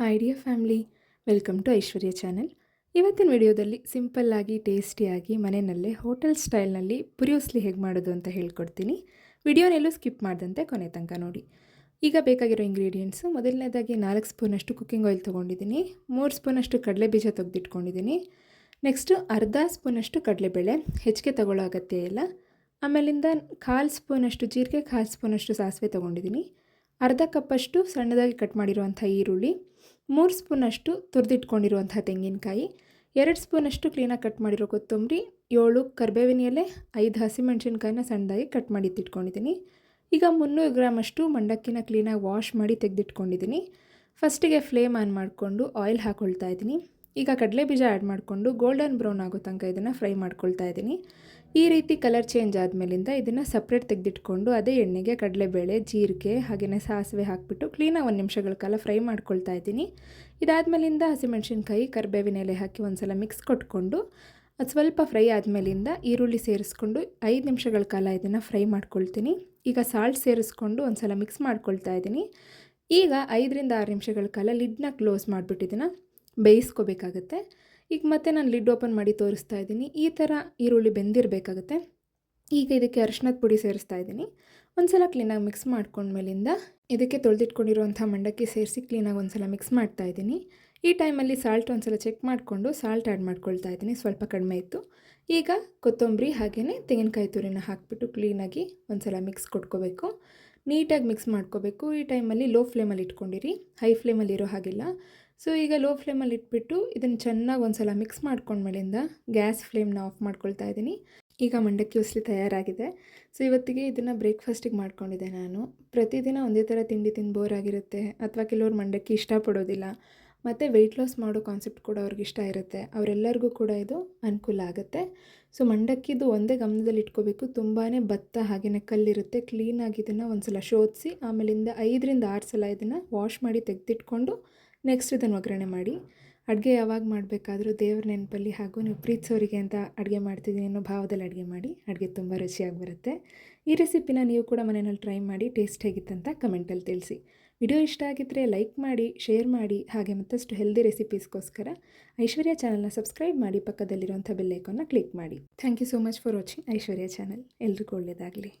Hi dear family welcome to Aishwarya channel ಇವತ್ತಿನ ವಿಡಿಯೋದಲ್ಲಿ ಸಿಂಪಲ್ಲಾಗಿ ಟೇಸ್ಟಿಯಾಗಿ ಮನೆಯಲ್ಲೇ ಹೋಟೆಲ್ ಸ್ಟೈಲ್ನಲ್ಲಿ ಪುರಿಯೋಸ್ಲಿ ಹೇಗೆ ಮಾಡೋದು ಅಂತ ಹೇಳ್ಕೊಡ್ತೀನಿ. ವಿಡಿಯೋನೆಲ್ಲೂ ಸ್ಕಿಪ್ ಮಾಡ್ದಂತೆ ಕೊನೆ ತನಕ ನೋಡಿ. ಈಗ ಬೇಕಾಗಿರೋ ಇಂಗ್ರೀಡಿಯೆಂಟ್ಸು ಮೊದಲನೇದಾಗಿ ನಾಲ್ಕು ಸ್ಪೂನಷ್ಟು ಕುಕ್ಕಿಂಗ್ ಆಯಿಲ್ ತೊಗೊಂಡಿದ್ದೀನಿ. ಮೂರು ಸ್ಪೂನಷ್ಟು ಕಡಲೆ ಬೀಜ ತೆಗೆದಿಟ್ಕೊಂಡಿದ್ದೀನಿ. ನೆಕ್ಸ್ಟು ಅರ್ಧ ಸ್ಪೂನಷ್ಟು ಕಡಲೆಬೇಳೆ, ಹೆಚ್ಚಿಗೆ ತಗೊಳ್ಳೋ ಅಗತ್ಯ ಇಲ್ಲ. ಆಮೇಲಿಂದ ಕಾಲು ಸ್ಪೂನಷ್ಟು, ಜೀರಿಗೆ ಕಾಲು ಸ್ಪೂನಷ್ಟು ಸಾಸಿವೆ ತೊಗೊಂಡಿದ್ದೀನಿ. ಅರ್ಧ ಕಪ್ಪಷ್ಟು ಸಣ್ಣದಾಗಿ ಕಟ್ ಮಾಡಿರುವಂಥ ಈರುಳ್ಳಿ, ಮೂರು ಸ್ಪೂನಷ್ಟು ತುರಿದಿಟ್ಕೊಂಡಿರುವಂಥ ತೆಂಗಿನಕಾಯಿ, ಎರಡು ಸ್ಪೂನಷ್ಟು ಕ್ಲೀನಾಗಿ ಕಟ್ ಮಾಡಿರೋ ಕೊತ್ತಂಬರಿ, ಏಳು ಕರ್ಬೇವಿನ ಎಲೆ ಐದು ಹಸಿಮೆಣಸಿನ್ಕಾಯಿನ ಸಣ್ಣದಾಗಿ ಕಟ್ ಮಾಡಿ ಇಟ್ಟಿಟ್ಕೊಂಡಿದ್ದೀನಿ. ಈಗ ಮುನ್ನೂರು ಗ್ರಾಮಷ್ಟು ಮಂಡಕ್ಕಿನ ಕ್ಲೀನಾಗಿ ವಾಶ್ ಮಾಡಿ ತೆಗೆದಿಟ್ಕೊಂಡಿದ್ದೀನಿ. ಫಸ್ಟಿಗೆ ಫ್ಲೇಮ್ ಆನ್ ಮಾಡಿಕೊಂಡು ಆಯಿಲ್ ಹಾಕ್ಕೊಳ್ತಾ ಇದ್ದೀನಿ. ಈಗ ಕಡಲೆ ಬೀಜ ಆ್ಯಡ್ ಮಾಡಿಕೊಂಡು ಗೋಲ್ಡನ್ ಬ್ರೌನ್ ಆಗೋ ತನಕ ಇದನ್ನು ಫ್ರೈ ಮಾಡ್ಕೊಳ್ತಾ ಇದ್ದೀನಿ. ಈ ರೀತಿ ಕಲರ್ ಚೇಂಜ್ ಆದಮೇಲಿಂದ ಇದನ್ನು ಸಪ್ರೇಟ್ ತೆಗೆದಿಟ್ಕೊಂಡು ಅದೇ ಎಣ್ಣೆಗೆ ಕಡಲೆಬೇಳೆ, ಜೀರಿಗೆ ಹಾಗೆಯೇ ಸಾಸಿವೆ ಹಾಕಿಬಿಟ್ಟು ಕ್ಲೀನಾಗಿ ಒಂದು ನಿಮಿಷಗಳ ಕಾಲ ಫ್ರೈ ಮಾಡ್ಕೊಳ್ತಾ ಇದ್ದೀನಿ. ಇದಾದಮೇಲಿಂದ ಹಸಿಮೆಣ್ಸಿನ್ಕಾಯಿ, ಕರಿಬೇವಿನ ಎಲೆ ಹಾಕಿ ಒಂದು ಸಲ ಮಿಕ್ಸ್ ಕೊಟ್ಕೊಂಡು ಅದು ಸ್ವಲ್ಪ ಫ್ರೈ ಆದಮೇಲಿಂದ ಈರುಳ್ಳಿ ಸೇರಿಸ್ಕೊಂಡು ಐದು ನಿಮಿಷಗಳ ಕಾಲ ಇದನ್ನು ಫ್ರೈ ಮಾಡ್ಕೊಳ್ತೀನಿ. ಈಗ ಸಾಲ್ಟ್ ಸೇರಿಸ್ಕೊಂಡು ಒಂದು ಸಲ ಮಿಕ್ಸ್ ಮಾಡ್ಕೊಳ್ತಾ ಇದ್ದೀನಿ. ಈಗ ಐದರಿಂದ ಆರು ನಿಮಿಷಗಳ ಕಾಲ ಲಿಡ್ನ ಕ್ಲೋಸ್ ಮಾಡಿಬಿಟ್ಟಿದ್ದೀನಿ ಬೇಯಿಸ್ಕೋಬೇಕಾಗತ್ತೆ. ಈಗ ಮತ್ತೆ ನಾನು ಲಿಡ್ ಓಪನ್ ಮಾಡಿ ತೋರಿಸ್ತಾ ಇದ್ದೀನಿ. ಈ ಥರ ಈರುಳ್ಳಿ ಬೆಂದಿರಬೇಕಾಗತ್ತೆ. ಈಗ ಇದಕ್ಕೆ ಅರಿಶಿನದ ಪುಡಿ ಸೇರಿಸ್ತಾ ಇದ್ದೀನಿ. ಒಂದು ಸಲ ಕ್ಲೀನಾಗಿ ಮಿಕ್ಸ್ ಮಾಡ್ಕೊಂಡ್ಮೇಲಿಂದ ಇದಕ್ಕೆ ತೊಳೆದಿಟ್ಕೊಂಡಿರುವಂಥ ಮಂಡಕ್ಕಿ ಸೇರಿಸಿ ಕ್ಲೀನಾಗಿ ಒಂದು ಸಲ ಮಿಕ್ಸ್ ಮಾಡ್ತಾ ಇದ್ದೀನಿ. ಈ ಟೈಮಲ್ಲಿ ಸಾಲ್ಟ್ ಒಂದು ಸಲ ಚೆಕ್ ಮಾಡಿಕೊಂಡು ಸಾಲ್ಟ್ ಆ್ಯಡ್ ಮಾಡ್ಕೊಳ್ತಾ ಇದ್ದೀನಿ. ಸ್ವಲ್ಪ ಕಡಿಮೆ ಇತ್ತು. ಈಗ ಕೊತ್ತಂಬರಿ ಹಾಗೆಯೇ ತೆಂಗಿನಕಾಯಿ ತುರಿನ ಹಾಕಿಬಿಟ್ಟು ಕ್ಲೀನಾಗಿ ಒಂದು ಸಲ ಮಿಕ್ಸ್ ಕೊಟ್ಕೋಬೇಕು. ನೀಟಾಗಿ ಮಿಕ್ಸ್ ಮಾಡ್ಕೋಬೇಕು. ಈ ಟೈಮಲ್ಲಿ ಲೋ ಫ್ಲೇಮಲ್ಲಿ ಇಟ್ಕೊಂಡಿರಿ. ಹೈ ಫ್ಲೇಮಲ್ಲಿ ಇರೋ ಹಾಗಿಲ್ಲ. ಸೊ ಈಗ ಲೋ ಫ್ಲೇಮಲ್ಲಿ ಇಟ್ಬಿಟ್ಟು ಇದನ್ನು ಚೆನ್ನಾಗಿ ಒಂದು ಸಲ ಮಿಕ್ಸ್ ಮಾಡ್ಕೊಂಡ್ಮೇಲಿಂದ ಗ್ಯಾಸ್ ಫ್ಲೇಮ್ನ ಆಫ್ ಮಾಡ್ಕೊಳ್ತಾ ಇದ್ದೀನಿ. ಈಗ ಮಂಡಕ್ಕಿ ಉಸ್ಲಿ ತಯಾರಾಗಿದೆ. ಸೊ ಇವತ್ತಿಗೆ ಇದನ್ನು ಬ್ರೇಕ್ಫಾಸ್ಟಿಗೆ ಮಾಡ್ಕೊಂಡಿದ್ದೆ ನಾನು. ಪ್ರತಿದಿನ ಒಂದೇ ಥರ ತಿಂಡಿ ತಿಂದು ಬೋರ್ ಆಗಿರುತ್ತೆ ಅಥವಾ ಕೆಲವ್ರು ಮಂಡಕ್ಕಿ ಇಷ್ಟಪಡೋದಿಲ್ಲ. ಮತ್ತು ವೆಯ್ಟ್ ಲಾಸ್ ಮಾಡೋ ಕಾನ್ಸೆಪ್ಟ್ ಕೂಡ ಅವ್ರಿಗೆ ಇಷ್ಟ ಇರುತ್ತೆ. ಅವರೆಲ್ಲರಿಗೂ ಕೂಡ ಇದು ಅನುಕೂಲ ಆಗುತ್ತೆ. ಸೊ ಮಂಡಕ್ಕಿದು ಒಂದೇ ಗಮನದಲ್ಲಿ ಇಟ್ಕೋಬೇಕು. ತುಂಬಾ ಭತ್ತ ಹಾಗೆಯೇ ಕಲ್ಲಿರುತ್ತೆ. ಕ್ಲೀನಾಗಿ ಇದನ್ನು ಒಂದು ಸಲ ಶೋಧಿಸಿ ಆಮೇಲಿಂದ ಐದರಿಂದ ಆರು ಸಲ ಇದನ್ನು ವಾಶ್ ಮಾಡಿ ತೆಗೆದಿಟ್ಕೊಂಡು ನೆಕ್ಸ್ಟ್ ಇದನ್ನು ಒಗ್ಗರಣೆ ಮಾಡಿ. ಅಡುಗೆ ಯಾವಾಗ ಮಾಡಬೇಕಾದ್ರೂ ದೇವ್ರ ನೆನಪಲ್ಲಿ ಹಾಗೂ ನೀವು ಪ್ರೀತಿಸೋರಿಗೆ ಅಂತ ಅಡುಗೆ ಮಾಡ್ತಿದ್ದೀನಿ ಅನ್ನೋ ಭಾವದಲ್ಲಿ ಅಡುಗೆ ಮಾಡಿ, ಅಡುಗೆ ತುಂಬ ರುಚಿಯಾಗಿ ಬರುತ್ತೆ. ಈ ರೆಸಿಪಿನ ನೀವು ಕೂಡ ಮನೆಯಲ್ಲಿ ಟ್ರೈ ಮಾಡಿ ಟೇಸ್ಟ್ ಹೇಗಿತ್ತಂತ ಕಮೆಂಟಲ್ಲಿ ತಿಳಿಸಿ. ವಿಡಿಯೋ ಇಷ್ಟ ಆಗಿದ್ದರೆ ಲೈಕ್ ಮಾಡಿ ಶೇರ್ ಮಾಡಿ, ಹಾಗೆ ಮತ್ತಷ್ಟು ಹೆಲ್ದಿ ರೆಸಿಪೀಸ್ಗೋಸ್ಕರ ಐಶ್ವರ್ಯ ಚಾನಲ್ನ ಸಬ್ಸ್ಕ್ರೈಬ್ ಮಾಡಿ ಪಕ್ಕದಲ್ಲಿರುವಂಥ ಬೆಲ್ಲೈಕನ್ನ ಕ್ಲಿಕ್ ಮಾಡಿ. Thank you so much for watching Aishwarya channel ಎಲ್ರಿಗೂ ಒಳ್ಳೆಯದಾಗಲಿ